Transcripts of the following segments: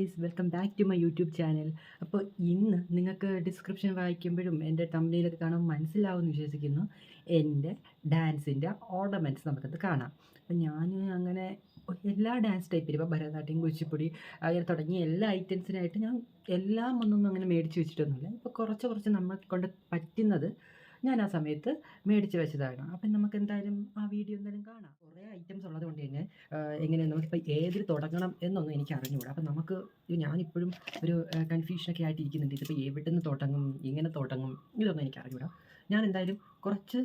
Guys welcome back to my YouTube channel അപ്പോൾ ഇന്ന് നിങ്ങൾക്ക് ഡിസ്ക്രിപ്ഷൻ വായിക്കുമ്പോഴും എന്റെ തമ്മിലൊക്കെ കാണാൻ മനസ്സിലാവുമെന്ന് വിശ്വസിക്കുന്നു. എന്റെ ഡാൻസിന്റെ ഓർണമെന്റ്സ് നമുക്കത് കാണാം. അപ്പം ഞാൻ അങ്ങനെ എല്ലാ ഡാൻസ് ടൈപ്പിലും ഇപ്പോൾ ഭരതനാട്യം കുച്ചിപ്പുടി അങ്ങനെ തുടങ്ങിയ എല്ലാ ഐറ്റംസിനായിട്ട് ഞാൻ എല്ലാം ഒന്നും അങ്ങനെ മേടിച്ച് വെച്ചിട്ടൊന്നുമില്ല. ഇപ്പോൾ കുറച്ച് കുറച്ച് നമ്മളെ കൊണ്ട് പറ്റുന്നത് ഞാൻ ആ സമയത്ത് മേടിച്ച് വെച്ചതാണ് അപ്പം നമുക്ക് എന്തായാലും ആ വീഡിയോ എന്തായാലും കാണാം. കുറേ ഐറ്റംസ് ഉള്ളത് കൊണ്ട് തന്നെ എങ്ങനെയാണ് നമുക്കിപ്പോൾ ഏതിൽ തുടങ്ങണം എന്നൊന്നും എനിക്ക് അറിഞ്ഞുകൂടാ അപ്പം നമുക്ക് ഞാനിപ്പോഴും ഒരു കൺഫ്യൂഷനൊക്കെ ആയിട്ട് ഇരിക്കുന്നുണ്ട് ഇതിപ്പോൾ എവിടെ നിന്ന് തുടങ്ങും എങ്ങനെ തുടങ്ങും ഇതൊന്നും എനിക്ക് അറിഞ്ഞുകൂടാ ഞാൻ എന്തായാലും കുറച്ച്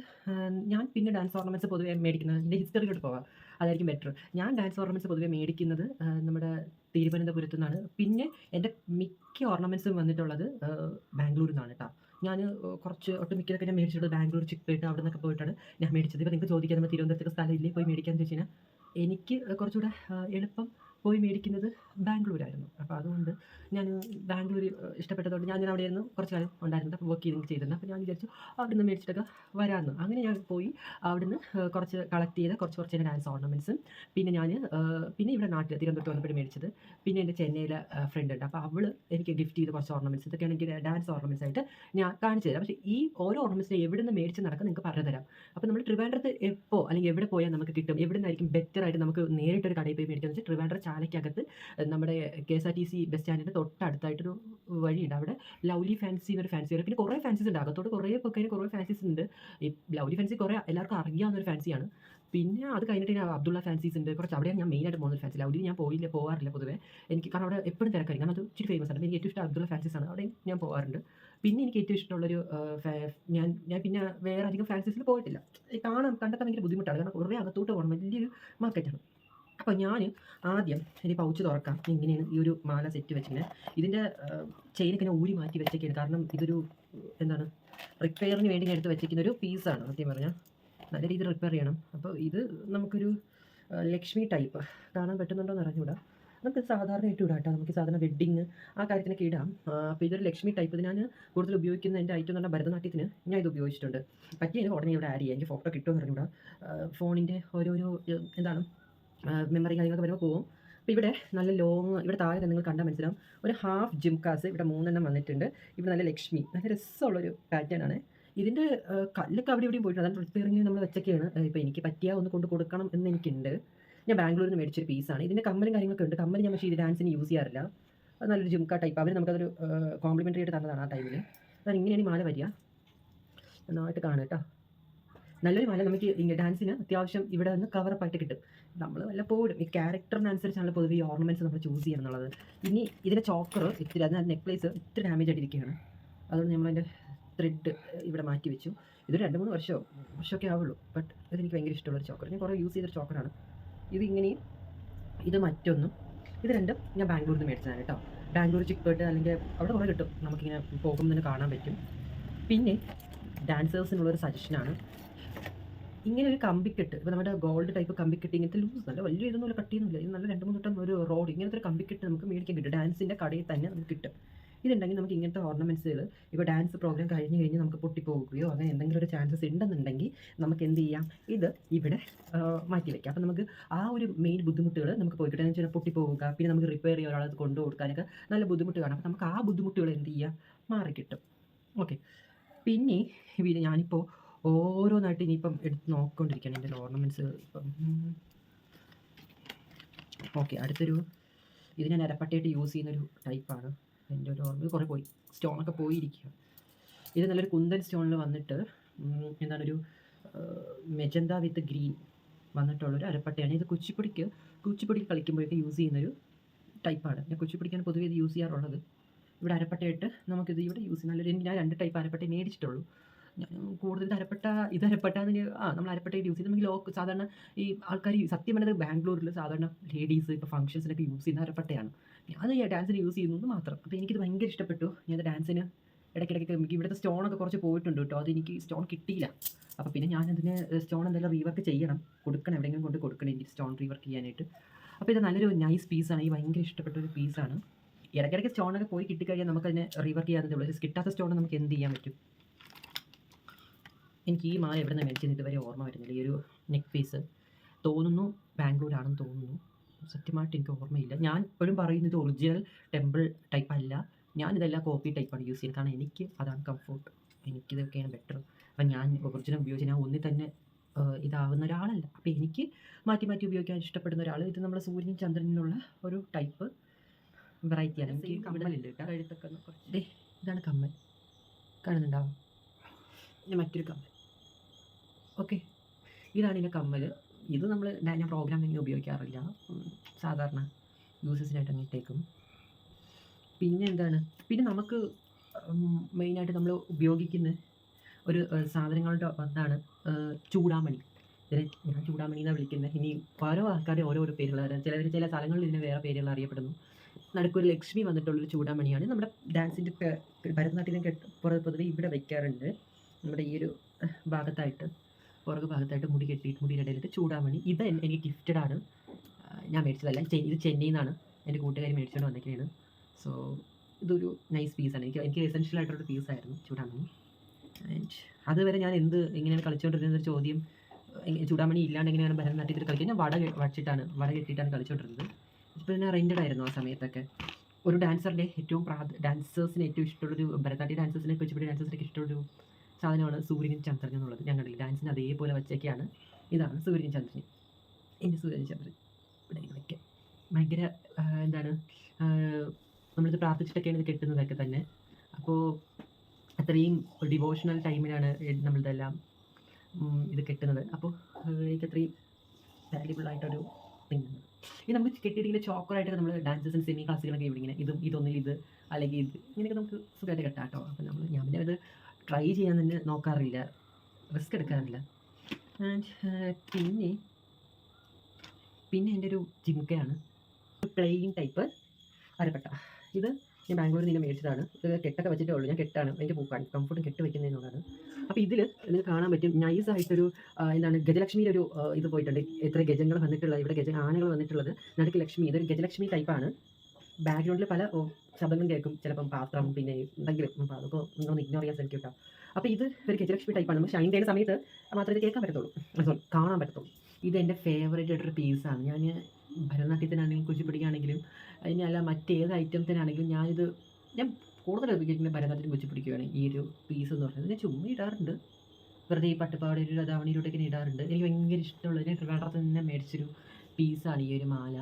ഞാൻ പിന്നെ ഡാൻസ് ഓർണമെന്റ്സ് പൊതുവേ മേടിക്കുന്നത് എന്റെ ഹിസ്റ്ററിയിലോട്ട് പോവാം. അതായിരിക്കും ബെറ്റർ ഞാൻ ഡാൻസ് ഓർണമെന്റ്സ് പൊതുവേ മേടിക്കുന്നത് നമ്മുടെ തിരുവനന്തപുരത്തു നിന്നാണ് പിന്നെ എന്റെ മിക്ക ഓർണമെന്റ്സും വന്നിട്ടുള്ളത് ബാംഗ്ലൂരിൽ നിന്നാണ് കേട്ടോ ഞാൻ കുറച്ച് ഒട്ടുമിക്കതൊക്കെ ഞാൻ മേടിച്ചിട്ട് ബാംഗ്ലൂർ ചിക്പേട്ട് അവിടെ നിന്നൊക്കെ പോയിട്ടാണ് ഞാൻ മേടിച്ചത്. ഇപ്പോൾ നിങ്ങൾക്ക് ചോദിക്കാൻ നമ്മൾ തിരുവനന്തപുരത്തൊക്കെ സ്ഥലമില്ലേ പോയി മേടിക്കാമെന്ന് ചോദിച്ചു കഴിഞ്ഞാൽ എനിക്ക് കുറച്ചുകൂടെ എളുപ്പം പോയി മേടിക്കുന്നത് ബാംഗ്ലൂരായിരുന്നു. അപ്പോൾ അതുകൊണ്ട് ഞാൻ ബാംഗ്ലൂർ ഇഷ്ടപ്പെട്ടതുകൊണ്ട് ഞാൻ അവിടെ ആയിരുന്നു കുറച്ച് കാലം ഉണ്ടായിരുന്നു അപ്പോൾ വർക്ക് ചെയ്ത് ചെയ്തിരുന്നു. അപ്പോൾ ഞാൻ വിചാരിച്ചു അവിടെ നിന്ന് മേടിച്ചിട്ടൊക്കെ വരാമെന്ന് അങ്ങനെ ഞാൻ പോയി അവിടുന്ന് കുറച്ച് കളക്ട് ചെയ്ത കുറച്ച് കുറച്ച് എന്റെ ഡാൻസ് ഓർണമെന്റ്സും പിന്നെ ഞാൻ പിന്നെ ഇവിടെ നാട്ടിൽ തിരുവനന്തപുരത്ത് വന്നപ്പോൾ മേടിച്ചത്. പിന്നെ എന്റെ ചെന്നൈയിലെ ഫ്രണ്ട് ഉണ്ട്. അപ്പോൾ അവൾ എനിക്ക് ഗിഫ്റ്റ് ചെയ്ത കുറച്ച് ഓർണമെന്റ്സ് ഇതൊക്കെയാണ് എനിക്ക് ഡാൻസ് ഓർണമെന്റ്സ് ആയിട്ട് ഞാൻ കാണിച്ചു തരാം. പക്ഷേ ഈ ഓരോ ഓർണമെന്റ്സിനെ എവിടെ നിന്ന് മേടിച്ച് നടക്കാൻ നിങ്ങൾക്ക് പറഞ്ഞു തരാം. അപ്പോൾ നമ്മൾ ട്രിവാൻഡ്രത്ത് എപ്പോൾ അല്ലെങ്കിൽ എവിടെ പോയാൽ നമുക്ക് കിട്ടും? എവിടെ നിന്നായിരിക്കും ബെറ്റർ ആയിട്ട് നമുക്ക് നേരിട്ടൊരു കടയിൽ പോയി മേടിക്കാന്ന് വെച്ചാൽ ട്രിവാൻഡ്രം ചാലയ്ക്കകത്ത് നമ്മുടെ K S R T C bus സ്റ്റാൻഡിന്റെ തൊട്ടടുത്തായിട്ടൊരു വഴിയുണ്ട്. അവിടെ ലവ്ലി ഫാൻസി എന്നൊരു ഫാൻസി വരും പിന്നെ കുറേ ഫാൻസീസ് ഉണ്ട്. അകത്തോട്ട് കുറേ പൊക്കതിന് കുറേ ഫാൻസീസ് ഉണ്ട്. ഈ ലവ്ലി ഫാൻസി കുറേ എല്ലാവർക്കും അറിയാവുന്ന ഒരു ഫാൻസിയാണ്. പിന്നെ അത് കഴിഞ്ഞിട്ട് ഞാൻ അബ്ദുള്ള ഫാൻസീസ് ഉണ്ട്. കുറച്ച് അവിടെയാണ് ഞാൻ മെയിനായിട്ട് പോകുന്ന ഫാൻസി. ലൗലി ഞാൻ പോയില്ല പോകാറില്ല പൊതുവേ. എനിക്ക് കാരണം അവിടെ എപ്പോഴും തിരക്കായിരിക്കും. കാരണം അത് ഇച്ചിരി ഫേമസ് ആണ്. എനിക്ക് ഏറ്റവും ഇഷ്ടം അബ്ദുള്ള ഫാൻസീസ് ആണ്. അവിടെ ഞാൻ പോകാറുണ്ട് പിന്നെ എനിക്ക് ഏറ്റവും ഇഷ്ടമുള്ളൊരു ഞാൻ ഞാൻ പിന്നെ വേറെ അധികം ഫാൻസീസിൽ പോയിട്ടില്ല. കാണാൻ കണ്ടെത്താൻ ഭയങ്കര ബുദ്ധിമുട്ടാണ്. കാരണം കുറേ അകത്തോട്ട് പോകണം. വലിയൊരു മാർക്കറ്റാണ് അപ്പോൾ ഞാൻ ആദ്യം ഇനി പൗച്ച് തുറക്കാം. ഇങ്ങനെയാണ് ഈ ഒരു മാല സെറ്റ് വെച്ചിങ്ങനെ. ഇതിന്റെ ചെയിനൊക്കെ ഞാൻ ഊരി മാറ്റി വെച്ചേക്കാണ്. കാരണം ഇതൊരു എന്താണ് റിപ്പയറിന് വേണ്ടി ഞാൻ എടുത്ത് വെച്ചിരിക്കുന്ന ഒരു പീസാണ് സത്യം പറഞ്ഞാൽ നല്ല രീതിയിൽ റിപ്പയർ ചെയ്യണം. അപ്പോൾ ഇത് നമുക്കൊരു ലക്ഷ്മി ടൈപ്പ് കാണാൻ പറ്റുന്നുണ്ടോ എന്ന് അറിഞ്ഞൂടാ നമുക്ക് സാധാരണ ഇട്ട് ഇടാം കേട്ടോ. നമുക്ക് സാധാരണ വെഡ്ഡിങ് ആ കാര്യത്തിനൊക്കെ ഇടാം. അപ്പോൾ ഇതൊരു ലക്ഷ്മി ടൈപ്പ് ഞാൻ കൂടുതൽ ഉപയോഗിക്കുന്ന എന്റെ ഐറ്റം എന്ന് ഭരതനാട്യത്തിന് ഞാൻ ഇത് ഉപയോഗിച്ചിട്ടുണ്ട്. പറ്റിയ ഉടനെ ഇവിടെ ആഡ് ചെയ്യാം. എനിക്ക് ഫോട്ടോ കിട്ടുമെന്ന് അറിഞ്ഞൂടാ ഫോണിന്റെ ഓരോരോ എന്താണ് മെമ്മറി കാര്യങ്ങളൊക്കെ വരുമ്പോൾ പോകും അപ്പോൾ ഇവിടെ നല്ല ലോങ് ഇവിടെ താഴെ നിങ്ങൾ കണ്ടാൽ മനസ്സിലാവും. ഒരു ഹാഫ് ജിംകാസ് ഇവിടെ മൂന്നെണ്ണം വന്നിട്ടുണ്ട്. ഇവിടെ നല്ല ലക്ഷ്മി. നല്ല രസമുള്ളൊരു പാറ്റേൺ ആണ്. ഇതിന്റെ കല്ലൊക്കെ അവിടെ ഇവിടെയും പോയിട്ടുണ്ട്. അതാണ് റിപ്പയറിങ്ങിന് നമ്മൾ വെച്ചൊക്കെയാണ്. ഇപ്പോൾ എനിക്ക് പറ്റിയ ഒന്ന് കൊണ്ട് കൊടുക്കണം എന്ന് എനിക്കുണ്ട്. ഞാൻ ബാംഗ്ലൂരിൽ നിന്ന് മേടിച്ചൊരു പീസാണ് ഇതിന്റെ കമ്മലും കാര്യങ്ങളൊക്കെ ഉണ്ട്. കമ്മൽ ഞാൻ പക്ഷേ ഇത് ഡാൻസിന് യൂസ് ചെയ്യാറില്ല. അത് നല്ലൊരു ജിംക ടൈപ്പ് അവർ നമുക്കതൊരു കോംപ്ലിമെന്ററി ആയിട്ട് തന്നതാണ് ആ ടൈമിൽ അതാണ് ഇങ്ങനെയാണ് മാല വരിക. നന്നായിട്ട് കാണുക കേട്ടോ. നല്ലൊരു മല നമുക്ക് ഇങ്ങനെ ഡാൻസിന് അത്യാവശ്യം ഇവിടെ നിന്ന് കവറപ്പായിട്ട് കിട്ടും. നമ്മൾ വല്ലപ്പോഴും ഈ ക്യാരക്ടറിനനുസരിച്ചാണ് പൊതുവെ ഈ ഓർണമെന്റ്സ് നമ്മൾ ചൂസ് ചെയ്യണം എന്നുള്ളത്. ഇനി ഇതിന്റെ ചോക്കർ ഇത്തിരി അതിനകത്ത് നെക്ലേസ് ഇത്തിരി ഡാമേജ് ആയിട്ടിരിക്കുകയാണ്. അതുകൊണ്ട് നമ്മളതിന്റെ ത്രെഡ് ഇവിടെ മാറ്റി വെച്ചു. ഇത് രണ്ട് മൂന്ന് വർഷമോ വർഷമൊക്കെ ആവുള്ളൂ. ബട്ട് ഇതെനിക്ക് ഭയങ്കര ഇഷ്ടമുള്ളൊരു ചോക്കർ ഞാൻ കുറേ യൂസ് ചെയ്തൊരു ചോക്കറാണ് ഇത് ഇങ്ങനെയും ഇത് മറ്റൊന്നും. ഇത് രണ്ടും ഞാൻ ബാംഗ്ലൂരിൽ നിന്ന് മേടിച്ചതാണ് കേട്ടോ. ബാംഗ്ലൂർ ചിക്പേട്ട് അല്ലെങ്കിൽ അവിടെ കുറേ കിട്ടും. നമുക്കിങ്ങനെ പോകുമ്പോൾ തന്നെ കാണാൻ പറ്റും. പിന്നെ ഡാൻസേഴ്സിനുള്ളൊരു സജഷനാണ് ഇങ്ങനെ ഒരു കമ്പിക്കെട്ട് ഇപ്പോൾ നമ്മുടെ ഗോൾഡ് ടൈപ്പ് കമ്പിക്കെട്ട് ഇങ്ങനത്തെ ലൂസ് നല്ല വലിയ ഇതൊന്നും കട്ടിയൊന്നുമില്ല. ഇത് നല്ല രണ്ട് മൂന്ന് വട്ടം ഒരു റോഡ് ഇങ്ങനത്തെ ഒരു കമ്പിക്കെട്ട് നമുക്ക് മേടിക്കാൻ കിട്ടും. ഡാൻസിന്റെ കടയിൽ തന്നെ നമുക്ക് കിട്ടും. ഇതുണ്ടെങ്കിൽ നമുക്ക് ഇങ്ങനത്തെ ഓർണമെന്റ്സുകൾ ഇപ്പോൾ ഡാൻസ് പ്രോഗ്രാം കഴിഞ്ഞ് കഴിഞ്ഞ് നമുക്ക് പൊട്ടിപ്പോകുകയോ അങ്ങനെ എന്തെങ്കിലും ഒരു ചാൻസസ് ഉണ്ടെന്നുണ്ടെങ്കിൽ നമുക്ക് എന്ത് ചെയ്യാം? ഇത് ഇവിടെ മാറ്റി വയ്ക്കാം അപ്പോൾ നമുക്ക് ആ ഒരു മെയിൻ ബുദ്ധിമുട്ടുകൾ നമുക്ക് പോയി കിട്ടാൻ വെച്ചാൽ പൊട്ടിപ്പോവുക പിന്നെ നമുക്ക് റിപ്പയർ ചെയ്യാൻ ഒരാളത് കൊണ്ടു കൊടുക്കാനൊക്കെ നല്ല ബുദ്ധിമുട്ട് കാണാം. അപ്പോൾ നമുക്ക് ആ ബുദ്ധിമുട്ടുകൾ എന്ത് ചെയ്യാം? മാറിക്കിട്ടും. ഓക്കെ പിന്നെ പിന്നെ ഞാനിപ്പോൾ ഓരോന്നായിട്ട് ഇനിയിപ്പം എടുത്ത് നോക്കിക്കൊണ്ടിരിക്കുകയാണ് എന്റെ ഓർണമെന്റ്സ് ഇപ്പം. ഓക്കെ അടുത്തൊരു ഇത് ഞാൻ അരപ്പട്ടയായിട്ട് യൂസ് ചെയ്യുന്നൊരു ടൈപ്പാണ് എന്റെ ഒരു ഓർമ്മ കുറേ പോയി. സ്റ്റോണൊക്കെ പോയിരിക്കുക ഇത് നല്ലൊരു കുന്തൻ സ്റ്റോണിൽ വന്നിട്ട് എന്താണൊരു മെജന്ത വിത്ത് ഗ്രീൻ വന്നിട്ടുള്ളൊരു അരപ്പട്ടയാണ്. ഇത് കുച്ചിപ്പൊടിക്ക് കുച്ചിപ്പൊടി കളിക്കുമ്പോഴൊക്കെ യൂസ് ചെയ്യുന്നൊരു ടൈപ്പാണ് ഞാൻ കുച്ചിപ്പൊടിക്കാണ് പൊതുവേ ഇത് യൂസ് ചെയ്യാറുള്ളത്. ഇവിടെ അരപ്പട്ടയായിട്ട് നമുക്കിത് ഇവിടെ യൂസ് ചെയ്യാം. നല്ലൊരു ഞാൻ രണ്ട് ടൈപ്പ് അരപ്പട്ട മേടിച്ചിട്ടുള്ളൂ. ഞാൻ കൂടുതൽ തരപ്പെട്ട ഇത് അരപ്പട്ട ആ നമ്മൾ അരപ്പെട്ട യൂസ് ചെയ്ത് നമുക്ക് ലോക്ക് സാധാരണ ഈ ആൾക്കാർ സത്യം പറഞ്ഞത് ബാംഗ്ലൂരിൽ സാധാരണ ലേഡീസ് ഇപ്പോൾ ഫംഗ്ഷൻസിനൊക്കെ യൂസ് ചെയ്യുന്ന അരപ്പട്ടയാണ് ഞാൻ ഈ ഡാൻസിന് യൂസ് ചെയ്യുന്നത് മാത്രം. അപ്പോൾ എനിക്കിത് ഭയങ്കര ഇഷ്ടപ്പെട്ടു. ഞാൻ ഡാൻസിന് ഇടയ്ക്കിടയ്ക്ക് എനിക്ക് ഇവിടുത്തെ സ്റ്റോണൊക്കെ കുറച്ച് പോയിട്ടുണ്ട് കേട്ടോ. അതെനിക്ക് സ്റ്റോൺ കിട്ടിയില്ല. അപ്പോൾ പിന്നെ ഞാനതിന് സ്റ്റോൺ എന്തെങ്കിലും റീവർക്ക് ചെയ്യണം. കൊടുക്കണം എവിടെയെങ്കിലും കൊണ്ട് കൊടുക്കണം എനിക്ക് സ്റ്റോൺ റീവർക്ക് ചെയ്യാനായിട്ട്. അപ്പോൾ ഇത് നല്ലൊരു നൈസ് പീസാണ് ഈ ഭയങ്കര ഇഷ്ടപ്പെട്ട ഒരു പീസാണ് ഇടയ്ക്കിടയ്ക്ക് സ്റ്റോണൊക്കെ പോയി കിട്ടിക്കഴിഞ്ഞാൽ നമുക്കതിനെ റീവർക്ക് ചെയ്യാതെ ഉള്ളൂ. കിട്ടാത്ത സ്റ്റോൺ നമുക്ക് എന്ത് ചെയ്യാൻ പറ്റും? എനിക്ക് ഈ മാല എവിടെ നിന്ന് മേടിച്ചെന്ന് ഇതുവരെ ഓർമ്മ വരുന്നില്ല. ഈ ഒരു നെക്ക് പീസ് തോന്നുന്നു ബാംഗ്ലൂരാണെന്ന് തോന്നുന്നു. സത്യമായിട്ട് എനിക്ക് ഓർമ്മയില്ല. ഞാൻ ഇപ്പോഴും പറയുന്നത് ഒറിജിനൽ ടെമ്പിൾ ടൈപ്പ് അല്ല. ഞാൻ ഇതെല്ലാം കോപ്പി ടൈപ്പാണ് യൂസ് ചെയ്യുന്നത്. കാരണം എനിക്ക് അതാണ് കംഫോർട്ട് എനിക്കിതൊക്കെയാണ് ബെറ്റർ അപ്പം ഞാൻ ഒറിജിനൽ ഉപയോഗിച്ച് ഞാൻ ഒന്നിൽ തന്നെ ഇതാവുന്ന ഒരാളല്ല. അപ്പോൾ എനിക്ക് മാറ്റി മാറ്റി ഉപയോഗിക്കാൻ ഇഷ്ടപ്പെടുന്ന ഒരാൾ ഇത് നമ്മുടെ സൂര്യൻ ചന്ദ്രനുള്ള ഒരു ടൈപ്പ് വെറൈറ്റിയാണ് എനിക്ക് കമ്മലുണ്ട് കേട്ടോ? കഴുത്തൊക്കെ ഇതാണ് കമ്മൽ. കാണുന്നുണ്ടാവും പിന്നെ മറ്റൊരു കമ്മൽ. ഓക്കെ. ഇതാണ് ഇതിന്റെ കമ്മൽ ഇത് നമ്മൾ ഞാൻ പ്രോഗ്രാമിങ്ങിന് ഉപയോഗിക്കാറില്ല. സാധാരണ യൂസസിനായിട്ട് അങ്ങ് ഇട്ടേക്കും. പിന്നെ എന്താണ്? പിന്നെ നമുക്ക് മെയിനായിട്ട് നമ്മൾ ഉപയോഗിക്കുന്ന ഒരു സാധനങ്ങളുടെ ഒന്നാണ് ചൂടാമണി. ഇതിനെ ഞാൻ ചൂടാമണി എന്നാണ് വിളിക്കുന്നത് ഇനി ഓരോ ആൾക്കാരെ ഓരോരോ പേരുകൾ ചിലർ ചില സ്ഥലങ്ങളിൽ ഇതിന് വേറെ പേരുകൾ അറിയപ്പെടുന്നു. നടുക്കൊരു ലക്ഷ്മി വന്നിട്ടുള്ളൊരു ചൂടാമണിയാണ്. നമ്മുടെ ഡാൻസിന്റെ ഭരതനാട്യം കെട്ട് പുറ- പൊതുവെ ഇവിടെ വയ്ക്കാറുണ്ട് നമ്മുടെ ഈ ഒരു ഭാഗത്തായിട്ട്. പുറകു ഭാഗത്തായിട്ട് മുടി കെട്ടിയിട്ട് മുടിയുടെ ഇടയിലിട്ട് ചൂടാമണി ഇത് എനിക്ക് ഗിഫ്റ്റഡ് ആണ്. ഞാൻ മേടിച്ചതല്ല. ഇത് ചെന്നൈയിൽ നിന്നാണ് എന്റെ കൂട്ടുകാർ മേടിച്ചുകൊണ്ട് വന്നിരിക്കുന്നത്. സോ ഇതൊരു നൈസ് പീസാണ് എനിക്ക് എനിക്ക് എസെൻഷ്യൽ ആയിട്ടുള്ളൊരു പീസായിരുന്നു ചൂടാമണി ആൻഡ് അതുവരെ ഞാൻ എന്ത് എങ്ങനെയാണ് കളിച്ചുകൊണ്ടിരുന്ന ഒരു ചോദ്യം ചൂടാമണി ഇല്ലാണ്ട് എങ്ങനെയാണ് ഭരതനാട്യത്തിൽ കളിക്കുക? ഞാൻ വട വടച്ചിട്ടാണ് വട കെട്ടിയിട്ടാണ് കളിച്ചുകൊണ്ടിരുന്നത് ഇപ്പോൾ ഞാൻ റെന്റഡ് ആയിരുന്നു ആ സമയത്തൊക്കെ. ഒരു ഡാൻസറിന്റെ ഏറ്റവും പ്രാധ ഡാൻസേഴ്സിന് ഏറ്റവും ഇഷ്ടമുള്ളൊരു ഭരതനാട്യ ഡാൻസേഴ്സിനെ കുറിച്ച് ഡാൻസേഴ്സിനൊക്കെ ഇഷ്ടമുള്ളൊരു സാധനമാണ് സൂര്യനും ചന്ദ്രനും എന്നുള്ളത്. ഞങ്ങളുടെ ഡാൻസിന് അതേപോലെ വച്ചൊക്കെയാണ്. ഇതാണ് സൂര്യൻ ചന്ദ്രൻ എന്റെ സൂര്യൻ ചന്ദ്രൻ. ഇവിടെ വയ്ക്കാം ഭയങ്കര എന്താണ് നമ്മളിത് പ്രാർത്ഥിച്ചിട്ടൊക്കെയാണ് ഇത് കെട്ടുന്നതൊക്കെ തന്നെ. അപ്പോൾ അത്രയും ഡിവോഷണൽ ടൈമിലാണ് നമ്മളിതെല്ലാം ഇത് കെട്ടുന്നത്. അപ്പോൾ എനിക്ക് അത്രയും വാല്യബിൾ ആയിട്ടൊരു തിങ് ഇത് നമുക്ക് കെട്ടിയിട്ടിങ്ങനെ ചോക്കറായിട്ടൊക്കെ നമ്മൾ ഡാൻസേഴ്സും സെമി ക്ലാസ്സുകളൊക്കെ ഇവിടെ ഇങ്ങനെ ഇതും ഇതൊന്നിൽ ഇത് അല്ലെങ്കിൽ ഇത് ഇങ്ങനെയൊക്കെ നമുക്ക് സുഖമായിട്ട് കെട്ടാം കേട്ടോ അപ്പോൾ നമ്മൾ ഞാൻ പിന്നെ അത് ട്രൈ ചെയ്യാൻ തന്നെ നോക്കാറില്ല. റിസ്ക് എടുക്കാറില്ല. ആൻഡ് പിന്നെ പിന്നെ എന്റെ ഒരു ജിംക്കയാണ് പ്ലെയിൻ ടൈപ്പ് അരപ്പട്ട. ഇത് ഞാൻ ബാംഗ്ലൂരിൽ നിന്ന് മേടിച്ചതാണ്. ഇത് കെട്ടൊക്കെ വെച്ചിട്ടേ ഉള്ളൂ. ഞാൻ കെട്ടാണ്. പൂക്കാൻ കംഫർട്ടും കെട്ട് വെക്കുന്നതിനുള്ളതാണ് അപ്പോൾ ഇതിൽ നിങ്ങൾക്ക് കാണാൻ പറ്റും. നൈസായിട്ടൊരു എന്താണ് ഗജലക്ഷ്മിയുടെ ഒരു ഇത് പോയിട്ടുണ്ട്. എത്ര ഗജങ്ങൾ വന്നിട്ടുള്ളത്. ഇവിടെ ഗജ ആനകൾ വന്നിട്ടുള്ളത്. നടുക്ക് ലക്ഷ്മി. ഇതൊരു ഗജലക്ഷ്മി ടൈപ്പാണ് ബാക്ക്ഗ്രൗണ്ടിൽ പല ശബ്ദങ്ങളും കേൾക്കും. ചിലപ്പം പാത്രം പിന്നെ എന്തെങ്കിലും. അപ്പോൾ അതൊക്കെ ഒന്ന് ഇഗ്നോർ ചെയ്യാൻ ശ്രമിക്കും കേട്ടോ അപ്പോൾ ഇത് ഒരു ഗജലക്ഷ്മി ടൈപ്പാണ് നമ്മൾ ഷൈൻ ചെയ്യുന്ന സമയത്ത് മാത്രമേ കേൾക്കാൻ പറ്റത്തുള്ളൂ. സോറി കാണാൻ പറ്റത്തുള്ളൂ. ഇത് എന്റെ ഫേവറേറ്റ് ആയിട്ടൊരു പീസാണ് ഞാൻ ഭരതനാട്യത്തിനാണെങ്കിലും കുച്ചിപ്പിടിക്കാണെങ്കിലും അതിന് അല്ല മറ്റേത് ഐറ്റംസിനാണെങ്കിലും ഞാനിത് ഞാൻ കൂടുതൽ ഉപയോഗിക്കുന്ന ഭരതനാട്യം കുച്ചിപ്പിടിക്കുകയാണ് ഈ ഒരു പീസ് എന്ന് പറയുന്നത്. ഞാൻ ചുമ്മാ ഇടാറുണ്ട്. വെറുതെ ഈ പട്ടുപാട് ഒരു അതാവണിയിലൂടെ ഇങ്ങനെ ഇടാറുണ്ട്. എനിക്ക് ഭയങ്കര ഇഷ്ടമുള്ള ഞാൻ ട്രിവാൻഡ്രത്ത് നിന്ന് മേടിച്ചൊരു പീസാണ് ഈ ഒരു മാല.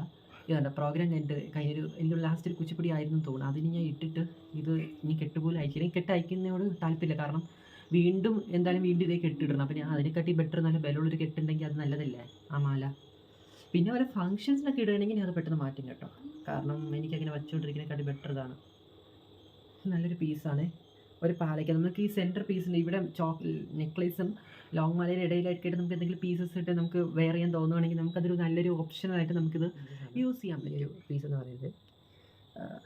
ഇതുണ്ട് പ്രോഗ്രാം എന്റെ കഴിഞ്ഞൊരു എന്റെ ലാസ്റ്റ് ഒരു കുച്ചിപ്പിടി ആയിരുന്നു തോന്നുന്നു. അതിന് ഞാൻ ഇട്ടിട്ട് ഇത് ഇനി കെട്ടുപോലെ അയച്ചില്ല കെട്ട് അയക്കുന്നതിനോട് താല്പര്യമില്ല. കാരണം വീണ്ടും എന്തായാലും വീണ്ടും ഇതേ കെട്ടിടണം. അപ്പം ഞാൻ അതിനെക്കാട്ടി ബെറ്റർ നല്ല ബലമുള്ളൊരു കെട്ടുണ്ടെങ്കിൽ അത് നല്ലതല്ലേ? ആ മാല. പിന്നെ വല്ല ഫങ്ഷൻസിനൊക്കെ ഇടുകയാണെങ്കിൽ ഞാൻ അത് പെട്ടെന്ന് മാറ്റും കേട്ടോ. കാരണം എനിക്കങ്ങനെ വച്ചുകൊണ്ടിരിക്കുന്നതിനെക്കാട്ടി ബെറ്റർ ഇതാണ്. നല്ലൊരു പീസാണ് ഒരു പാലയ്ക്ക് നമുക്ക് ഈ സെന്റർ പീസിന്റെ ഇവിടെ ചോക്ക് നെക്ലേസും ലോങ് മലയുടെ ഇടയിലായിട്ട് നമുക്ക് എന്തെങ്കിലും പീസസ് ഇട്ട് നമുക്ക് വെയർ ചെയ്യാൻ തോന്നുവാണെങ്കിൽ നമുക്കതൊരു നല്ലൊരു ഓപ്ഷനായിട്ട് നമുക്കിത് യൂസ് ചെയ്യാൻ പറ്റിയ പീസ് എന്ന് പറയുന്നത്.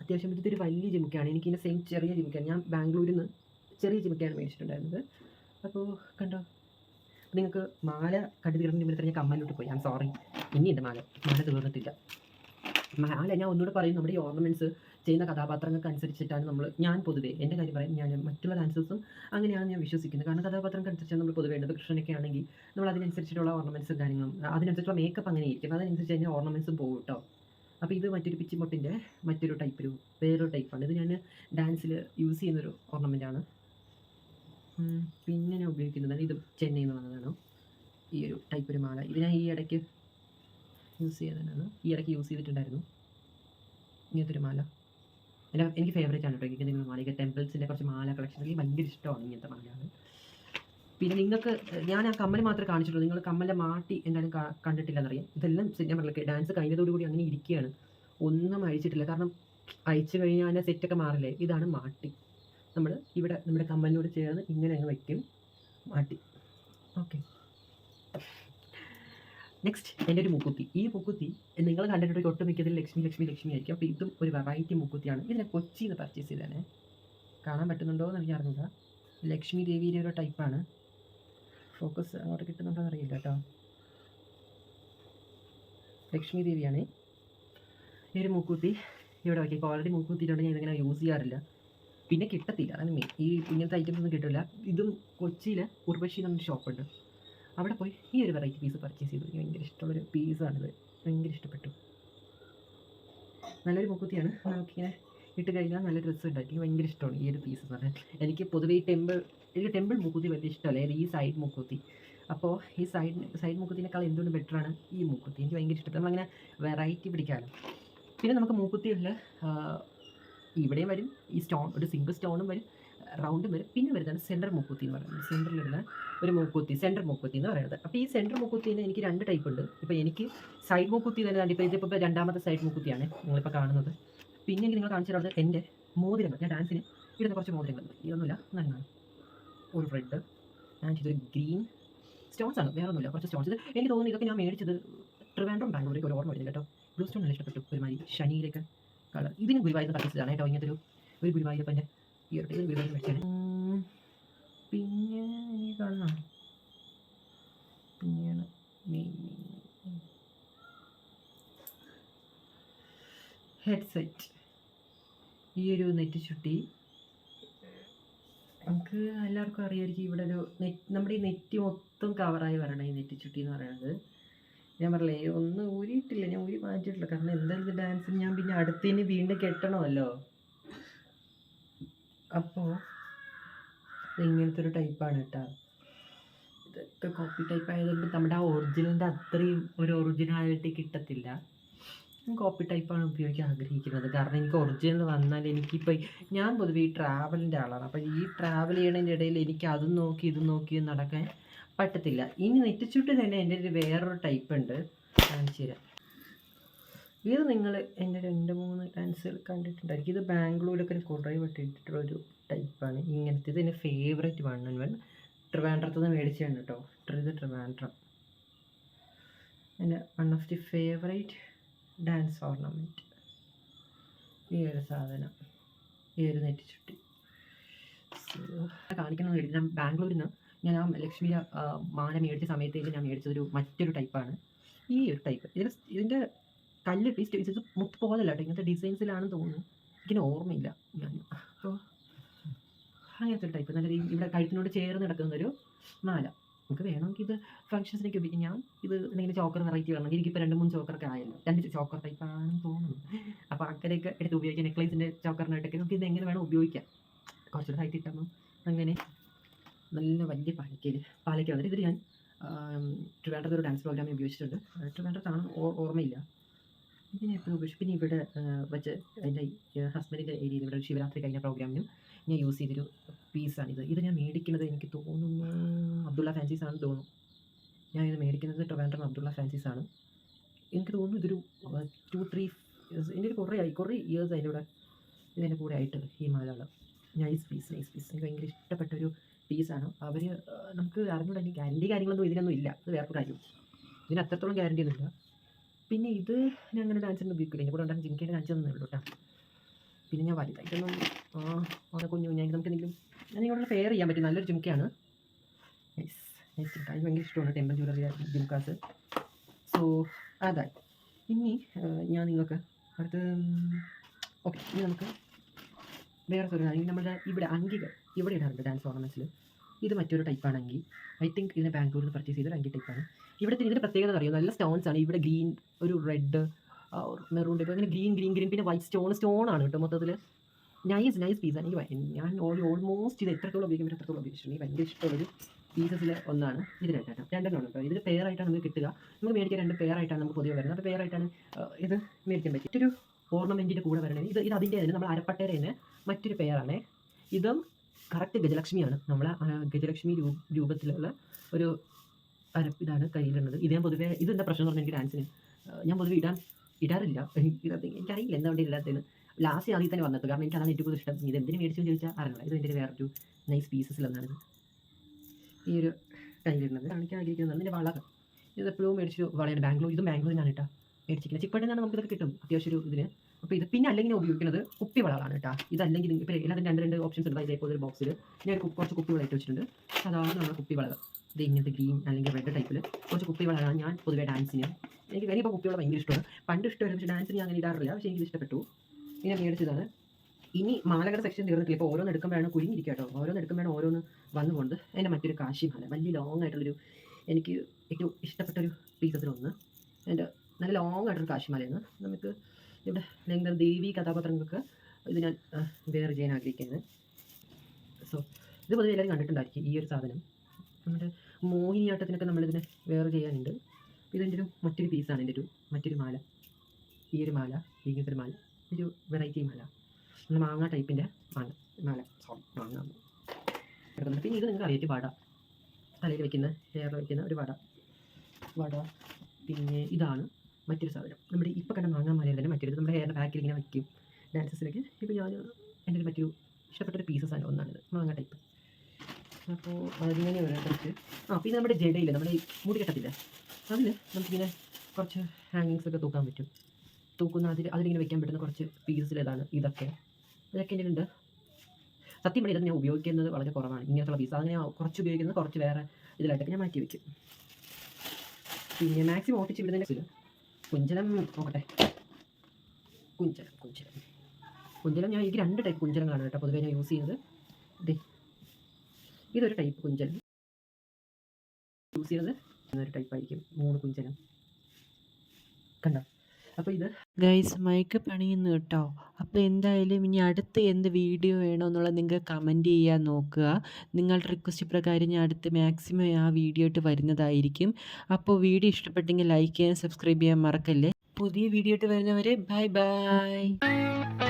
അത്യാവശ്യം ഇതൊരു വലിയ ജിമിക്കാണ് എനിക്കിങ്ങനെ സെയിം ചെറിയ ജിമിക്കാണ് ഞാൻ ബാംഗ്ലൂരിൽ നിന്ന് ചെറിയ ജിമിക്കാണ് മേടിച്ചിട്ടുണ്ടായിരുന്നത്. അപ്പോൾ കണ്ടോ? നിങ്ങൾക്ക് മാല കണ്ടു തീർന്ന നിമിത്തം ഞാൻ കമ്മലിലോട്ട് പോയി. ഞാൻ സോറി ഇനി എന്റെ മാല. മാല തീർന്നിട്ടില്ല. മാല ഞാൻ ഒന്നുകൂടെ പറയും. നമ്മുടെ ഈ ഓർണമെന്റ്സ് ചെയ്യുന്ന കഥാപാത്രങ്ങൾക്ക് അനുസരിച്ചിട്ടാണ് നമ്മൾ ഞാൻ പൊതുവേ എന്റെ കാര്യം പറയും ഞാൻ മറ്റുള്ള ഡാൻസേഴ്സും അങ്ങനെയാണ് ഞാൻ വിശ്വസിക്കുന്നത്. കാരണം കഥാപാത്രങ്ങൾക്ക് അനുസരിച്ചാണ് നമ്മൾ പൊതുവേ ഉണ്ട് കൃഷ്ണനൊക്കെ ആണെങ്കിൽ നമ്മൾ അതിനനുസരിച്ചിട്ടുള്ള ഓർണമെന്റ്സും കാര്യങ്ങളും അതിനനുസരിച്ചുള്ള മേക്കപ്പ് അങ്ങനെ ഇരിക്കും അതിനനുസരിച്ച് തന്നെ ഓർണമെന്റ്സും പോകും കേട്ടോ. അപ്പോൾ ഇത് മറ്റൊരു പിച്ചിമൊട്ടിന്റെ മറ്റൊരു ടൈപ്പ് ഒരു വേറൊരു ടൈപ്പാണ് ഇത് ഞാൻ ഡാൻസിൽ യൂസ് ചെയ്യുന്നൊരു ഓർണമെന്റാണ് പിന്നെ ഞാൻ ഉപയോഗിക്കുന്നത് ഇത് ചെന്നൈയിൽ നിന്ന് വന്നതാണ് ഈ ഒരു ടൈപ്പ് ഒരു മാല. ഇത് ഞാൻ ഈ ഇടയ്ക്ക് യൂസ് ചെയ്തതാണ്. ഈ ഇടയ്ക്ക് യൂസ് ചെയ്തിട്ടുണ്ടായിരുന്നു. ഇങ്ങനത്തെ ഒരു മാല. എന്റെ എനിക്ക് ഫേവറേറ്റ് ആണ് കേട്ടോ. എനിക്ക് നിങ്ങൾ മാളിക ടെമ്പിൾസിന്റെ കുറച്ച് മാല കളക്ഷൻ എനിക്ക് ഭയങ്കര ഇഷ്ടമാണ് ഇങ്ങനത്തെ മാലയാണ് പിന്നെ നിങ്ങൾക്ക് ഞാൻ ആ കമ്മൽ മാത്രമേ കാണിച്ചിട്ടുള്ളൂ. നിങ്ങൾ കമ്മലിന്റെ മാട്ടി എന്തായാലും കണ്ടിട്ടില്ലെന്നറിയാം. ഇതെല്ലാം സിനിമ ഡാൻസ് കഴിഞ്ഞതോടുകൂടി അങ്ങനെ ഇരിക്കുകയാണ്. ഒന്നും അഴിച്ചിട്ടില്ല. കാരണം അയച്ചു കഴിഞ്ഞാൽ അതിന്റെ സെറ്റൊക്കെ മാറില്ലേ? ഇതാണ് മാട്ടി. നമ്മൾ ഇവിടെ നമ്മുടെ കമ്മലിനോട് ചേർന്ന് ഇങ്ങനെ അങ്ങ് വയ്ക്കും മാട്ടി. ഓക്കെ നെക്സ്റ്റ് എന്റെ ഒരു മുക്കുത്തി. ഈ മുക്കുത്തി നിങ്ങൾ കണ്ടിട്ടുണ്ടെങ്കിൽ ഒട്ടുമിക്കതിൽ ലക്ഷ്മി ലക്ഷ്മി ലക്ഷ്മി ആയിരിക്കും. അപ്പോൾ ഇതും ഒരു വെറൈറ്റി മുക്കുത്തിയാണ്. ഇതിനെ കൊച്ചിയിൽ നിന്ന് പർച്ചേസ് ചെയ്തതാണ്. കാണാൻ പറ്റുന്നുണ്ടോ എന്ന് എനിക്ക് അറിഞ്ഞില്ല ലക്ഷ്മി ദേവിയുടെ ഒരു ടൈപ്പാണ് ഫോക്കസ് അങ്ങോട്ട് കിട്ടുന്നുണ്ടോ എന്ന് അറിയില്ല കേട്ടോ. ലക്ഷ്മി ദേവിയാണ്. ഈ ഒരു മുക്കുത്തി ഇവിടെ വയ്ക്കുക ഇപ്പോൾ ഓൾറെഡി മുക്കുത്തിയിട്ടുണ്ട്. ഞാൻ ഇതിങ്ങനെ യൂസ് ചെയ്യാറില്ല. പിന്നെ കിട്ടത്തില്ല. അതാണ് മെയിൻ ഈ ഇങ്ങനത്തെ ഐറ്റംസ് ഒന്നും കിട്ടില്ല. ഇതും കൊച്ചിയിൽ ഉർവശി എന്നൊരു ഷോപ്പുണ്ട് അവിടെ പോയി ഈ ഒരു വെറൈറ്റി പീസ് പർച്ചേസ് ചെയ്തു. എനിക്ക് ഭയങ്കര ഇഷ്ടമുള്ളൊരു പീസാണിത് ഭയങ്കര ഇഷ്ടപ്പെട്ടു. നല്ലൊരു മുക്കുത്തിയാണ്. നമുക്കിങ്ങനെ ഇട്ട് കഴിഞ്ഞാൽ നല്ല ഡ്രസ്സ് ഉണ്ടാക്കി. ഭയങ്കര ഇഷ്ടമാണ് ഈ ഒരു പീസ് എന്ന് പറഞ്ഞാൽ. എനിക്ക് പൊതുവേ ഈ ടെമ്പിൾ എനിക്ക് ടെമ്പിൾ മുക്കുത്തി വലിയ ഇഷ്ടമല്ല. അതായത് ഈ സൈഡ് മുക്കുത്തി. അപ്പോൾ ഈ സൈഡ് സൈഡ് മുക്കുത്തിനേക്കാൾ എന്തുകൊണ്ട് ബെറ്ററാണ് ഈ മൂക്കുത്തി? എനിക്ക് ഭയങ്കര ഇഷ്ടപ്പെട്ടു. നമ്മളങ്ങനെ വെറൈറ്റി പിടിക്കാമല്ലോ. പിന്നെ നമുക്ക് മൂക്കുത്തിയുള്ള ഇവിടെയും വരും. ഈ സ്റ്റോൺ ഒരു സിംഗിൾ സ്റ്റോണും വരും. റൗണ്ടും വരും. പിന്നെ വരുന്നതാണ് സെന്റർ മൂക്കുത്തി എന്ന് പറയുന്നത്. സെന്ററിൽ വരുന്ന ഒരു മൂക്കുത്തി സെന്റർ മൂക്കുത്തി എന്ന് പറയുന്നത്. അപ്പോൾ ഈ സെന്റർ മൂക്കുത്തിന് എനിക്ക് രണ്ട് ടൈപ്പ് ഉണ്ട്. ഇപ്പോൾ എനിക്ക് സൈഡ് മൂക്കുത്തി തന്നെ ഇപ്പോൾ ഇതിപ്പോൾ രണ്ടാമത്തെ സൈഡ് മൂക്കുത്തിയാണ് നിങ്ങളിപ്പോൾ കാണുന്നത്. പിന്നെ എനിക്ക് നിങ്ങൾ കാണിച്ചു തരുന്നത് എന്റെ മോതിരങ്ങൾ. ഞാൻ ഡാൻസിന് ഇടുന്ന കുറച്ച് മോതിരങ്ങൾ. ഇതൊന്നുമില്ല നല്ലതാണ് ഒരു റെഡ് ഞാൻ ഇതൊരു ഗ്രീൻ സ്റ്റോൺസ് ആണ്. വേറെ ഒന്നുമില്ല കുറച്ച് സ്റ്റോൺസ് എനിക്ക് തോന്നുന്നു ഇതൊക്കെ ഞാൻ മേടിച്ചത് ട്രിവാൻഡ്രം ബാംഗ്ലൂരേക്ക് ഒരു ഓർമ്മ വരുന്നില്ല കേട്ടോ. ബ്ലൂ സ്റ്റോൺ നല്ല ഇഷ്ടപ്പെട്ടു ഒരുമാതിരി ശനിയിലേക്ക് കളർ. ഇതിന് ഗുരുവായൂർ പർച്ചേസിലാണ് കേട്ടോ. ഇങ്ങനത്തെ ഒരു ഒരു ഗുരുവായൂരപ്പന്റെ ഈ മേടിച്ചാണ് ഉം, പിന്നെ എനിക്ക് കാണണം പിന്നെയാണ് മെയിൻ ഹെഡ്സെറ്റ് ഈ ഒരു നെറ്റ് ചുട്ടി. നമുക്ക് എല്ലാവർക്കും അറിയായിരിക്കും ഇവിടെ ഒരു നെറ്റ് നമ്മുടെ ഈ നെറ്റ് മൊത്തം കവറായി വരണം ഈ നെറ്റ് ചുട്ടി എന്ന് പറയുന്നത്. ഞാൻ പറഞ്ഞില്ലേ ഒന്ന് ഊരിയിട്ടില്ല ഞാൻ ഊരി മാറ്റിയിട്ടില്ല. കാരണം എന്തായാലും ഡാൻസ് ഞാൻ പിന്നെ അടുത്തതിന് വീണ്ടും കെട്ടണമല്ലോ. അപ്പോൾ ഇങ്ങനത്തെ ഒരു ടൈപ്പാണ് കേട്ടോ ഇതൊക്കെ കോപ്പി ടൈപ്പ് ആയതുകൊണ്ട് നമ്മുടെ ആ ഒറിജിനലിന്റെ അത്രയും ഒരു ഒറിജിനാലിറ്റി കിട്ടത്തില്ല. കോപ്പി ടൈപ്പാണ് ഉപയോഗിക്കാൻ ആഗ്രഹിക്കുന്നത്. കാരണം എനിക്ക് ഒറിജിനൽ വന്നാൽ എനിക്കിപ്പോൾ ഞാൻ പൊതുവെ ഈ ട്രാവലിന്റെ ആളാണ്. അപ്പോൾ ഈ ട്രാവൽ ചെയ്യണതിന്റെ ഇടയിൽ എനിക്ക് അതും നോക്കി ഇതും നോക്കി നടക്കാൻ പറ്റത്തില്ല. ഇനി നെറ്റിച്ചുട്ട് തന്നെ എന്റെ ഒരു വേറൊരു ടൈപ്പ് ഉണ്ട്. കാണിച്ചു തരാം. ഇത് നിങ്ങൾ എന്റെ രണ്ട് മൂന്ന് ഡാൻസുകൾ കണ്ടിട്ടുണ്ടായിരിക്കും. ഇത് ബാംഗ്ലൂരൊക്കെ കുറേ വിട്ടിട്ടുള്ളൊരു ടൈപ്പാണ് ഇങ്ങനത്തെ ഇത് എന്റെ ഫേവറേറ്റ് വൺ ആൻഡ് വൺ ട്രിവാൻഡ്രത്ത് നിന്ന് മേടിച്ചതാണ് കേട്ടോ ഇത് ട്രിവാൻഡ്രം. എന്റെ one of the favourite dance ornament ഈ ഒരു സാധനം. ഈ ഒരു നെറ്റിച്ചുട്ടി. കാണിക്കണം എന്ന് ഞാൻ ബാംഗ്ലൂരിൽ നിന്ന് ഞാൻ ആ ലക്ഷ്മി മാല മേടിച്ച സമയത്തേക്ക് ഞാൻ മേടിച്ചതൊരു മറ്റൊരു ടൈപ്പാണ് ഈ ഒരു ടൈപ്പ് ഇതിന്റെ കല്ല് ഈ ഇത് മുത്ത് പോലല്ല കേട്ടോ ഇങ്ങനത്തെ ഡിസൈൻസിലാണെന്ന് തോന്നുന്നു. എനിക്കിന് ഓർമ്മയില്ല. ഞാൻ അപ്പോൾ അങ്ങനത്തെ ടൈപ്പ് നല്ല രീതി ഇവിടെ കഴുത്തിനോട് ചേർന്ന് കിടക്കുന്നൊരു മാല. നമുക്ക് വേണമെങ്കിൽ ഇത് ഫംഗ്ഷൻസിനൊക്കെ ഉപയോഗിക്കാം. ഞാൻ ഇത് എന്തെങ്കിലും ചോക്കർ വെറൈറ്റി വേണമെങ്കിൽ എനിക്കിപ്പോൾ രണ്ട് മൂന്ന് ചോക്കറൊക്കെ ആയല്ലോ. രണ്ട് ചോക്കർ ടൈപ്പ് ആണെന്ന് തോന്നുന്നു. അപ്പോൾ അങ്ങനെയൊക്കെ എടുത്ത് ഉപയോഗിക്കാം. നെക്ലേസിന്റെ ചോക്കറിനായിട്ടൊക്കെ നമുക്ക് ഇത് എങ്ങനെ വേണം ഉപയോഗിക്കാം. കുറച്ചുകൂടെ ഹൈറ്റ് ഇട്ടാൽ അങ്ങനെ നല്ല വലിയ പാലക്കയിൽ പാലയ്ക്ക് വന്നിട്ട് ഇതിൽ ഞാൻ ട്രിവാൻഡ്രത്ത് ഒരു ഡാൻസ് പ്രോഗ്രാമിൽ ഉപയോഗിച്ചിട്ടുണ്ട്. ട്രിവാൻഡ്രത്താണ്. ഓർമ്മയില്ല. എപ്പോഴും ഉപയോഗിച്ചു പിന്നെ ഇവിടെ വെച്ച് എന്റെ ഹസ്ബൻഡിന്റെ ഏരിയയിൽ ഇവിടെ ശിവരാത്രി കഴിഞ്ഞ പ്രോഗ്രാമിനും ഞാൻ യൂസ് ചെയ്തൊരു പീസാണിത്. ഇത് ഞാൻ മേടിക്കുന്നത് എനിക്ക് തോന്നുന്നു അബ്ദുള്ള ഫാൻസീസ് ആണെന്ന് തോന്നുന്നു. ഞാൻ ഇത് മേടിക്കുന്നത് ട്രിവാൻഡ്രം അബ്ദുള്ള ഫാൻസീസ് ആണ്. എനിക്ക് തോന്നുന്നു ഇതൊരു ടു ത്രീ എന്റെ ഒരു കുറേ ആയി കുറേ ഇയേഴ്സ് അതിന്റെ ഇവിടെ ഇതിന്റെ കൂടെ ആയിട്ട് ഈ മാലകൾ നൈസ് പീസ് നൈസ് പീസ് എനിക്ക് ഭയങ്കര ഇഷ്ടപ്പെട്ട ഒരു പീസാണ് അവർ നമുക്ക് അറിഞ്ഞുകൂടെ എനിക്ക് ഗ്യാരണ്ടി കാര്യങ്ങളൊന്നും ഇതിനൊന്നും ഇല്ല. അത് വേറെ കാര്യം. ഇതിന് അത്രത്തോളം ഗ്യാരണ്ടി ഒന്നുമില്ല. പിന്നെ ഇത് ഞാൻ അങ്ങനെ ഡാൻസിന് ഉപയോഗിക്കില്ല എന്റെ കൂടെ ഉണ്ടാകും ജിമിക്കേന്റെ കാണിച്ചു തന്നേ ഉള്ളൂ കേട്ടോ പിന്നെ ഞാൻ വലുതായിട്ടൊന്നും അവിടെ കുഞ്ഞു കുഞ്ഞായി. നമുക്ക് എന്തെങ്കിലും ഞാൻ നിങ്ങളുടെ ഫെയർ ചെയ്യാൻ പറ്റും. നല്ലൊരു ജിംക്കയാണ് യെസ് ജിംക്ക എനിക്ക് ഭയങ്കര ഇഷ്ടമാണ് ടെമ്പിൾ ജ്വല്ലറി ജിംക്കാസ് സോ അതായി ഇനി ഞാൻ നിങ്ങൾക്ക് അടുത്ത് ഓക്കെ ഇനി നമുക്ക് വേറെ ഒരു കാര്യം. നമ്മുടെ ഇവിടെ അങ്കികൾ ഇവിടെ ഇടാറുണ്ട് ഡാൻസ് ഓർണമെന്റ്സിൽ ഇത് മറ്റൊരു ടൈപ്പ് ആണെങ്കിൽ ഐ തിങ്ക് ഇതിനെ ബാംഗ്ലൂരിൽ നിന്ന് പർച്ചേസ് ചെയ്തൊരു അങ്കി ടൈപ്പാണ് ഇവിടുത്തെ ഇതിന്റെ പ്രത്യേകത അറിയാം നല്ല സ്റ്റോൺസ് ആണ്. ഇവിടെ ഗ്രീൻ ഒരു റെഡ് മെറൂൺ ടൈപ്പ് അങ്ങനെ ഗ്രീൻ ഗ്രീൻ ഗ്രീൻ പിന്നെ വൈറ്റ് സ്റ്റോൺ സ്റ്റോൺ ആണ് കേട്ടോ മൊത്തത്തിൽ നൈസ് നൈസ് പീസാണ് എനിക്ക് ഭയ- ഞാൻ ഓൾമോസ്റ്റ് ഇത് എത്രത്തോളം ഉപയോഗിക്കും എത്രത്തോളം ഉപയോഗിച്ചിട്ടുണ്ട്. എനിക്ക് ഭയങ്കര ഇഷ്ടമുള്ളൊരു പീസസിൽ ഒന്നാണ് ഇത് രണ്ടെണ്ണം. രണ്ടെണ്ണം കേട്ടോ. പെയർ ആയിട്ടാണ് നമുക്ക് കിട്ടുക. നമുക്ക് മേടിക്കാൻ രണ്ട് പെയർ ആയിട്ടാണ് നമുക്ക് പൊതുവെ വരുന്നത്. അപ്പോൾ പെയർ ആയിട്ടാണ് ഇത് മേടിക്കാൻ പറ്റും മറ്റൊരു ഓർണമെന്റിന്റെ കൂടെ വരണേ. ഇത് ഇത് അതിന്റെ തന്നെ നമ്മൾ അരപ്പട്ടേരെ തന്നെ മറ്റൊരു പെയറാണേ ഇതും കറക്റ്റ് ഗജലക്ഷ്മിയാണ്. നമ്മളെ ഗജലക്ഷ്മി രൂപത്തിലുള്ള ഒരു അരപ്പ് ഇതാണ് കയ്യിലുള്ളത് ഇത് ഞാൻ പൊതുവേ ഇതെന്താ പ്രശ്നം എന്ന് പറഞ്ഞാൽ എനിക്ക് ഡാൻസിന് ഞാൻ പൊതുവെ ഇടാൻ ഇടാറില്ല. എനിക്കറിയില്ല. വേണ്ടി ഇല്ലാത്തതിന് ലാസ്റ്റ് ആദ്യം തന്നെ വന്നത്. കാരണം എനിക്ക് ഏറ്റവും കൂടുതൽ ഇഷ്ടം. ഇത് എന്തിനു മേടിച്ചു ചോദിച്ചാൽ അറിയില്ല ഇത് എന്റെ വേറൊരു നൈസ് പീസസിലൊന്നാണ് ഈ ഒരു കയ്യിലിരുന്നത് കാണിക്കാൻ ആഗ്രഹിക്കുന്നത് ഇതിന്റെ വളകൾ ഇത് എപ്പോഴും മേടിച്ചു വളയാണ്. ബാംഗ്ലൂർ ഇതും ബാംഗ്ലൂരിനാണ് കേട്ടോ മേടിച്ചിരിക്കുന്നത്. ചിപ്പട്ടിന്നാണ് നമുക്ക് ഇതൊക്കെ കിട്ടും അത്യാവശ്യം ഒരു ഇതിന് അപ്പോൾ ഇത് പിന്നെ അല്ലെങ്കിൽ ഉപയോഗിക്കുന്നത് കുപ്പി വളമാണ് കേട്ടോ. ഇതല്ലെങ്കിൽ ഇപ്പോൾ എല്ലാത്തിനും രണ്ട് രണ്ട് ഓപ്ഷൻസ് ഉണ്ട്. ഇതേപോലെ ഒരു ബോക്സിൽ ഞാൻ കുറച്ച് കുപ്പി വള ഇട്ട് വെച്ചിട്ടുണ്ട് അതാണ് നമ്മുടെ കുപ്പി വളകൾ ഇത് ഇങ്ങനത്തെ ഗ്രീൻ അല്ലെങ്കിൽ റെഡ് ടൈപ്പിൽ കുറച്ച് കുപ്പി വളകളാണ് ഞാൻ പൊതുവേ ഡാൻസിന് എനിക്ക് എനിക്കിപ്പോൾ കുപ്പി വള ഭയങ്കര ഇഷ്ടമാണ്. പണ്ട് ഇഷ്ടമായിരുന്നു പക്ഷേ ഡാൻസിന് അങ്ങനെ ഇടാറില്ല. പക്ഷേ എനിക്ക് ഇഷ്ടപ്പെട്ടു. ഇങ്ങനെ മേടിച്ചതാണ്. ഇനി മാലകളുടെ സെക്ഷൻ തീർന്നിട്ടില്ല ഇപ്പോൾ ഓരോന്ന് എടുക്കുമ്പോഴാണ് കുരുങ്ങിയിരിക്കുക കേട്ടോ. ഓരോന്ന് എടുക്കുമ്പോഴാണ് ഓരോന്ന് വന്നു പോകുന്നത് എന്റെ മറ്റൊരു കാശി മാല. വലിയ ലോങ് ആയിട്ടുള്ളൊരു എനിക്ക് ഏറ്റവും ഇഷ്ടപ്പെട്ട ഒരു എന്റെ നല്ല ലോങ് ആയിട്ടൊരു കാശിമാലയാണ് നമുക്ക് ഇവിടെ ഭയങ്കര ദേവി കഥാപാത്രങ്ങൾക്ക് ഇത് ഞാൻ വേറെ ചെയ്യാൻ ആഗ്രഹിക്കുന്നത് സോ ഇത് പൊതുവെ എല്ലാവരും കണ്ടിട്ടുണ്ടായിരിക്കും ഈ ഒരു സാധനം. നമ്മുടെ മോഹിനിയാട്ടത്തിനൊക്കെ നമ്മളിതിനെ വേറെ ചെയ്യാനുണ്ട്. ഇതെന്റെ ഒരു മറ്റൊരു പീസാണ് എന്റെ ഒരു മറ്റൊരു മാല. ഈ ഒരു മാല ഇങ്ങനത്തെ ഒരു മാല. ഒരു വെറൈറ്റി മാല. നമ്മൾ മാങ്ങ ടൈപ്പിന്റെ മാല മാല. സോറി മാങ്ങ. പിന്നെ ഇത് നിങ്ങൾക്ക് അറിയാറ്റ് വട. തലയിൽ വയ്ക്കുന്ന ഹെയറിൽ വയ്ക്കുന്ന ഒരു വട. വട. പിന്നെ ഇതാണ് മറ്റൊരു സാധനം. നമ്മുടെ ഇപ്പോൾ കണ്ട മാങ്ങാ മാലയിൽ തന്നെ മറ്റൊരു നമ്മുടെ ഹെയറിന്റെ ബാക്കിൽ ഇങ്ങനെ വയ്ക്കും ഡാൻസസിലൊക്കെ ഇപ്പോൾ ഞാൻ എന്റെ ഒരു മറ്റൊരു ഇഷ്ടപ്പെട്ടൊരു പീസസ് ആണ് ഒന്നാണിത്. മാങ്ങ ടൈപ്പ് അപ്പോൾ അതിങ്ങനെ കുറച്ച് ആ പിന്നെ നമ്മുടെ ജഡയില്ല നമ്മുടെ മുടി കെട്ടത്തില്ല അതിൽ നമുക്കിങ്ങനെ കുറച്ച് ഹാങ്ങിങ്സ് ഒക്കെ തൂക്കാൻ പറ്റും. തൂക്കുന്ന അതിൽ അതിലിങ്ങനെ വെക്കാൻ പറ്റുന്ന കുറച്ച് പീസസിലേതാണ് ഇതൊക്കെ. ഇതൊക്കെ എന്റെ സത്യം പറഞ്ഞാൽ ഞാൻ ഉപയോഗിക്കുന്നത് വളരെ കുറവാണ്. ഇങ്ങനത്തുള്ള പീസ് അങ്ങനെ കുറച്ച് ഉപയോഗിക്കുന്നത് കുറച്ച് വേറെ ഇതിലായിട്ടൊക്കെ ഞാൻ മാറ്റി വെക്കും. പിന്നെ മാക്സിമം ഓട്ടിച്ച് വിടുന്നതിന് കുഞ്ചലം നോക്കട്ടെ. കുഞ്ചലം കുഞ്ചലം. കുഞ്ചലം ഞാൻ എനിക്ക് രണ്ട് ടൈപ്പ് കുഞ്ചലങ്ങളാണ് കേട്ടോ പൊതുവേ ഞാൻ യൂസ് ചെയ്യുന്നത്. ദേ ഇതൊരു ടൈപ്പ് കുഞ്ചലം. യൂസ് ചെയ്യുന്നത് ഇന്നൊരു ടൈപ്പായിരിക്കും മൂന്ന് കുഞ്ചലം. കണ്ടോ? അപ്പോൾ ഇത് ഗൈസ് മൈക്ക് പണിയുന്നു കേട്ടോ. അപ്പോൾ എന്തായാലും ഇനി അടുത്ത് എന്ത് വീഡിയോ വേണമെന്നുള്ളത് നിങ്ങൾ കമന്റ് ചെയ്യാൻ നോക്കുക. നിങ്ങളുടെ റിക്വസ്റ്റ് പ്രകാരം ഞാൻ അടുത്ത് മാക്സിമം ആ വീഡിയോ ഇട്ട് വരുന്നതായിരിക്കും. അപ്പോൾ വീഡിയോ ഇഷ്ടപ്പെട്ടെങ്കിൽ ലൈക്ക് ചെയ്യാൻ സബ്സ്ക്രൈബ് ചെയ്യാൻ മറക്കല്ലേ. പുതിയ വീഡിയോ ഇട്ട് വരുന്നവരെ ബൈ ബൈ